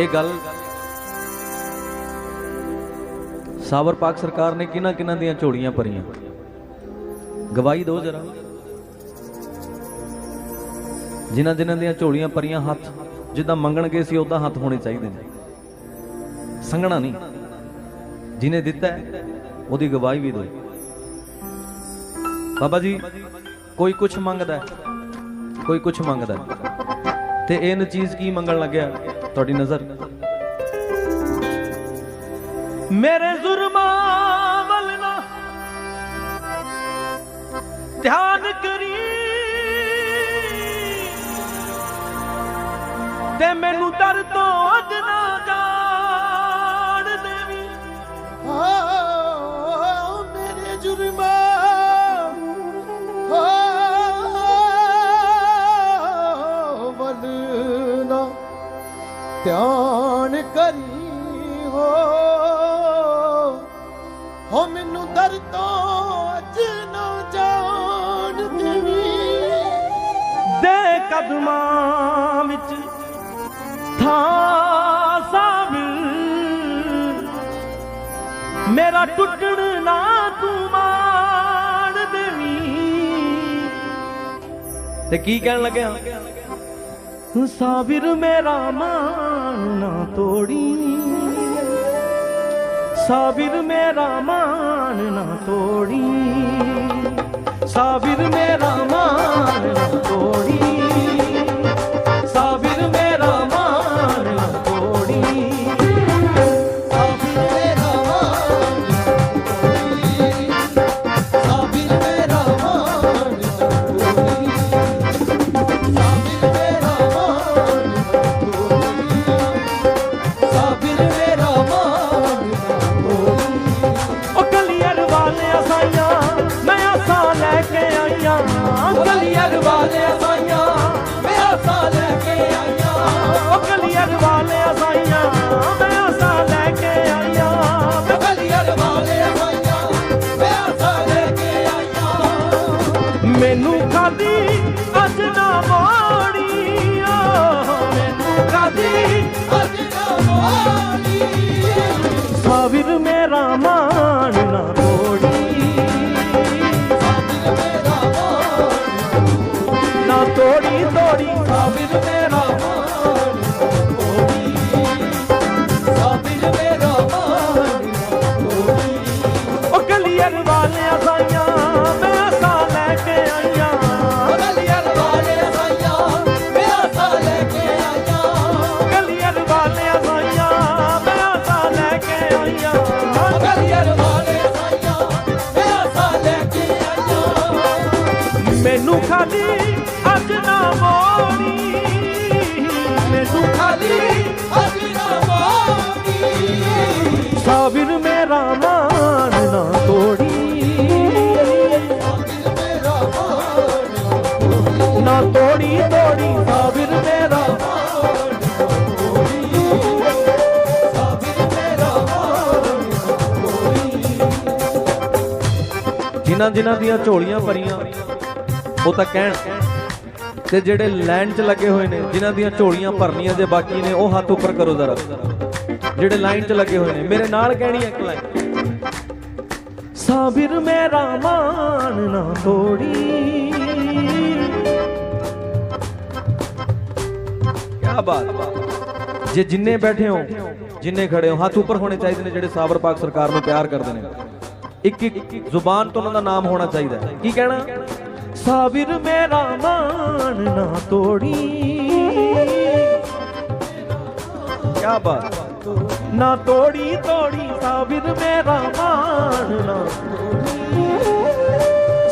ਇਹ ਗੱਲ ਸਾਵਰ ਪਾਕ ਸਰਕਾਰ ਨੇ ਕਿਹਨਾਂ ਕਿਹਨਾਂ ਦੀਆਂ ਝੋਲੀਆਂ ਭਰੀਆਂ? ਗਵਾਹੀ ਦਿਓ ਜਰਾ। ਜਿਨ੍ਹਾਂ ਜਿਨ੍ਹਾਂ ਦੀਆਂ ਝੋਲੀਆਂ ਭਰੀਆਂ ਹੱਥ, ਜਿੱਦਾਂ ਮੰਗਣਗੇ ਸੀ ਉਦਾਂ ਹੱਥ ਹੋਣੇ ਚਾਹੀਦੇ ਨੇ। ਸੰਗਣਾ ਨਹੀਂ। ਜਿਹਨੇ ਦਿੱਤਾ ਉਹਦੀ ਗਵਾਹੀ ਵੀ ਦਿਓ। ਬਾਬਾ ਜੀ, ਕੋਈ ਕੁਝ ਮੰਗਦਾ ਕੋਈ ਕੁਝ ਮੰਗਦਾ ਤੇ ਇਹ ਚੀਜ਼ ਕੀ ਮੰਗਣ ਲੱਗਿਆ? ਤੁਹਾਡੀ ਨਜ਼ਰ। ਮੇਰੇ ਜ਼ੁਰਮਾਂ ਵੱਲ ਨਾ ਧਿਆਨ ਕਰੀ ਤੇ ਮੈਨੂੰ ਦਰ ਤੋਂ ਅੱਜ ਕਰੀ ਹੋ। ਹੋ ਮੈਨੂੰ ਦਰ ਤੋਂ ਅੱਜ ਨਾ ਜਾਣ ਦੇਵੀ। ਦੇ ਕਦਮਾਂ ਵਿੱਚ ਥਾਂ ਸਾਵਿਰ ਮੇਰਾ ਟੁੱਟਣ ਨਾ ਤੂੰ ਮਾਣ ਦੇਵੀ। ਤੇ ਕੀ ਕਹਿਣ ਲੱਗਿਆ ਸਾਬਿਰ ਮੇਰਾ ਮਾਨ ਨਾ ਤੋੜੀ। ਸਾਬਿਰ ਮੇਰਾ ਮਾਨ ਨਾ ਤੋੜੀ। ਸਾਬਿਰ ਮੇਰਾ ਮਾਨ ਨਾ ਤੋੜੀ। ਮੈਨੂੰ ਖਾਲੀ ਅੱਜ ਨਾ ਮੋੜੀ। ਮੈਨੂੰ ਖਾਲੀ ਅੱਜ ਨਾ ਮੋੜੀ। ਸਾਬਿਰ ਮੇਰਾ ਮਾਨ ਨਾ ਤੋੜੀ। ਨਾ ਤੋੜੀ ਤੋੜੀ, ਸਾਬਿਰ ਮੇਰਾ ਜਿਨ੍ਹਾਂ ਜਿਨ੍ਹਾਂ ਦੀਆਂ ਝੋਲੀਆਂ ਭਰੀਆਂ ਉਹ ਤਾਂ ਕਹਿਣ ਤੇ ਜਿਹੜੇ ਲਾਈਨ 'ਚ ਲੱਗੇ ਹੋਏ ਨੇ, ਜਿਨ੍ਹਾਂ ਦੀਆਂ ਝੋਲੀਆਂ ਭਰਨੀਆਂ ਜੇ ਬਾਕੀ ਨੇ, ਉਹ ਹੱਥ ਉੱਪਰ ਕਰੋ ਜ਼ਰਾ। ਜਿਹੜੇ ਲਾਈਨ 'ਚ ਲੱਗੇ ਹੋਏ ਨੇ, ਮੇਰੇ ਨਾਲ ਕਹਿਣੀ ਇੱਕ ਲਾਈਨ। ਸਾਬਿਰ ਮੇਰਾ ਮਾਨ ਨਾ ਤੋੜੀ। ਕੀ ਬਾਤ। ਜੇ ਜਿੰਨੇ ਬੈਠੇ ਹੋ, ਜਿੰਨੇ ਖੜੇ ਹੋ, ਹੱਥ ਉੱਪਰ ਹੋਣੇ ਚਾਹੀਦੇ ਨੇ ਜਿਹੜੇ ਸਾਬਰ ਪਾਕ ਸਰਕਾਰ ਨੂੰ ਪਿਆਰ ਕਰਦੇ ਨੇ। ਇੱਕ ਇੱਕ ਜ਼ੁਬਾਨ ਤੋਂ ਉਹਨਾਂ ਦਾ ਨਾਮ ਹੋਣਾ ਚਾਹੀਦਾ ਕੀ ਕਹਿਣਾ? ਸਾਬਿਰ ਮੇਰਾ ਮਾਨ ਨਾ ਤੋੜੀ ਕੀ ਬਾਤ ਨਾ ਤੋੜੀ ਤੋੜੀ ਸਾਬਿਰ ਮੇਰਾ ਮਾਨ ਨਾ ਤੋੜੀ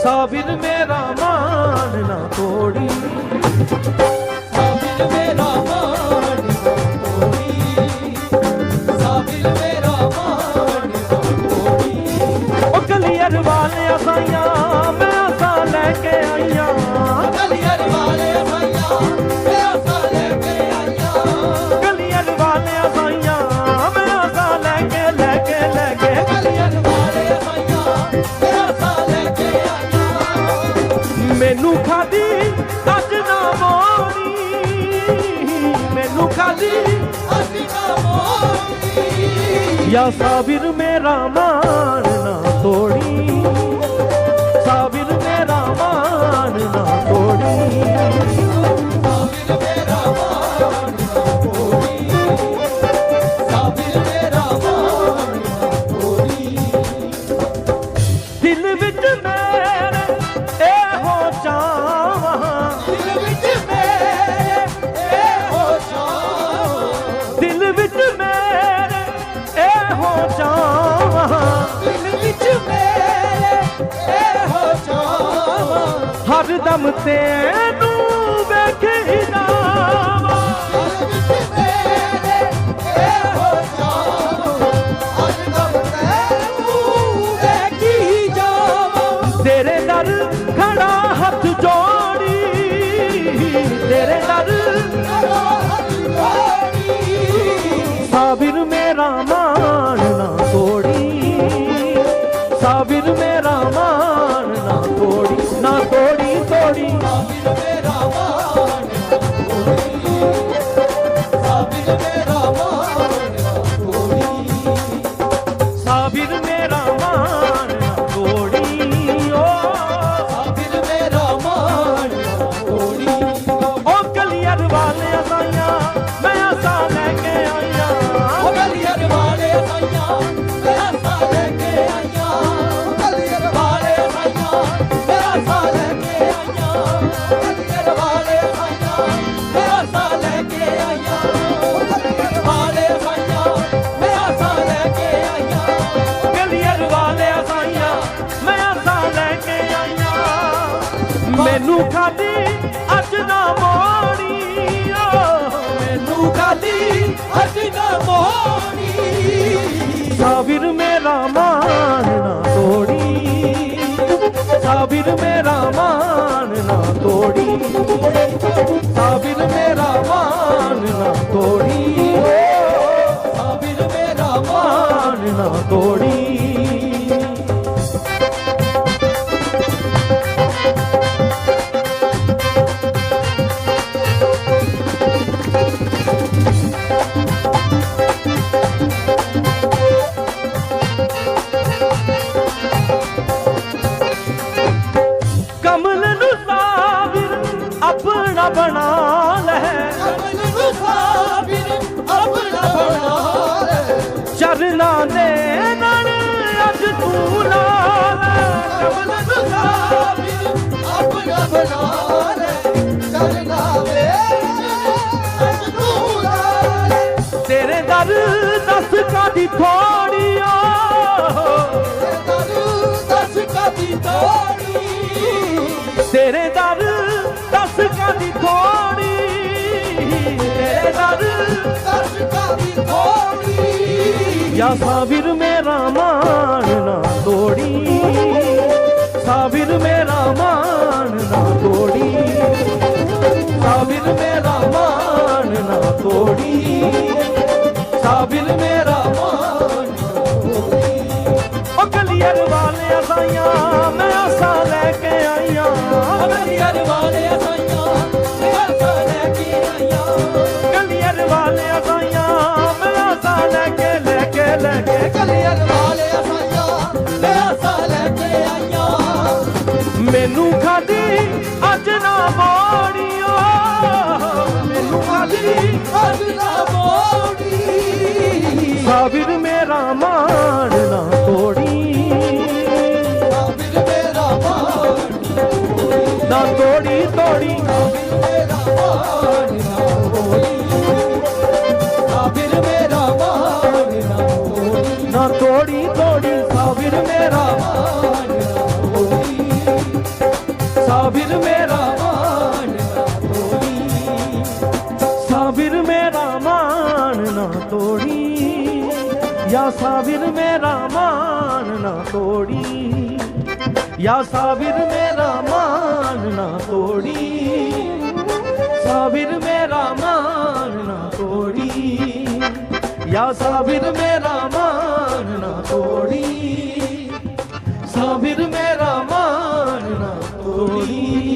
ਸਾਬਿਰ ਮੇਰਾ ਮਾਨ ਨਾ ਤੋੜੀ या साबिर मेरा मारना तोड़ी ਹਰ ਦਮ ਤੈਨੂੰ ਵੇਖੀ ਜਾਵਾਂ। ਤੇਰੇ ਦਰ ਖੜਾ ਹੱਥ ਜੋੜੀ ਤੇਰੇ ਮੈਨੂੰ ਖਾਲੀ ਅੱਜ ਨਾ ਮੋੜੀ ਮੈਨੂੰ ਖਾਲੀ ਅੱਜ ਨਾ ਮੋਹਣੀ ਸਾਬਿਰ ਮੇਰਾ ਮਾਨ ਨਾ ਤੋੜੀ। ਸਾਬਿਰ ਮੇਰਾ ਮਾਨ ਨਾ ਤੋੜੀ। ਸਾਬਿਰ ਮੇਰਾ ਮਾਨ ਤਰੂ ਦਸ ਕਦੀ ਤੋੜੀ ਤੇਰੇ ਦਰ ਦਸ ਕਾਦੀ ਥੋੜੀ ਤੇਰੇ ਦਰ ਦਸ ਕਦੀ ਤੋੜੀ ਯਾ ਸਾਬਿਰ ਮੇਰਾ ਮਾਨ ਕਲੀਅਰ ਵਾਲੇ ਸਾਈਆਂ ਮੇਰਾ ਸਾਹ ਲੈ ਕੇ ਆਈਆਂ। ਮੈਨੂੰ ਖਾਲੀ ਅੱਜ ਨਾ ਮੋੜੀਓ। ਮੈਨੂੰ ਖਾਲੀ ਅੱਜ ਨਾ ਮੋੜੀ ਸਾਬਿਰ ਮੇਰਾ ਮਾਨ ਨਾ ਤੋੜੀ। ਸਾਬਿਰ ਮੇਰਾ ਮਾਨ ਨਾ ਤੋੜੀ ਤੋੜੀ। ਮੇਰਾ ਮਾਨ ਨਾ ਹੋਈ ਸਾਬਿਰ ਮੇਰਾ ਮਾਨ ਨਾ ਹੋਈ ਸਾਬਿਰ ਮੇਰਾ ਮਾਨ ਨਾ ਹੋਈ ਸਾਬਿਰ ਮੇਰਾ ਮਾਨ ਨਾ ਤੋੜੀ ਯਾ ਸਾਬਿਰ ਮੇਰਾ ਮਾਨ ਨਾ ਤੋੜੀ ਯਾ ਸਾਬਿਰ ਮੇਰਾ ਮਾਨ ਨਾ ਤੋੜੀ ਸਾਬਿਰ ਮੇਰਾ ਮਾਨ ਨਾ ਤੋੜੀ ਯਾ ਸਾਬਿਰ ਮੇਰਾ ਮਾਨ ਨਾ ਤੋੜੀ ਸਾਬਿਰ ਮੇਰਾ ਮਾਨ ਨਾ ਤੋੜੀ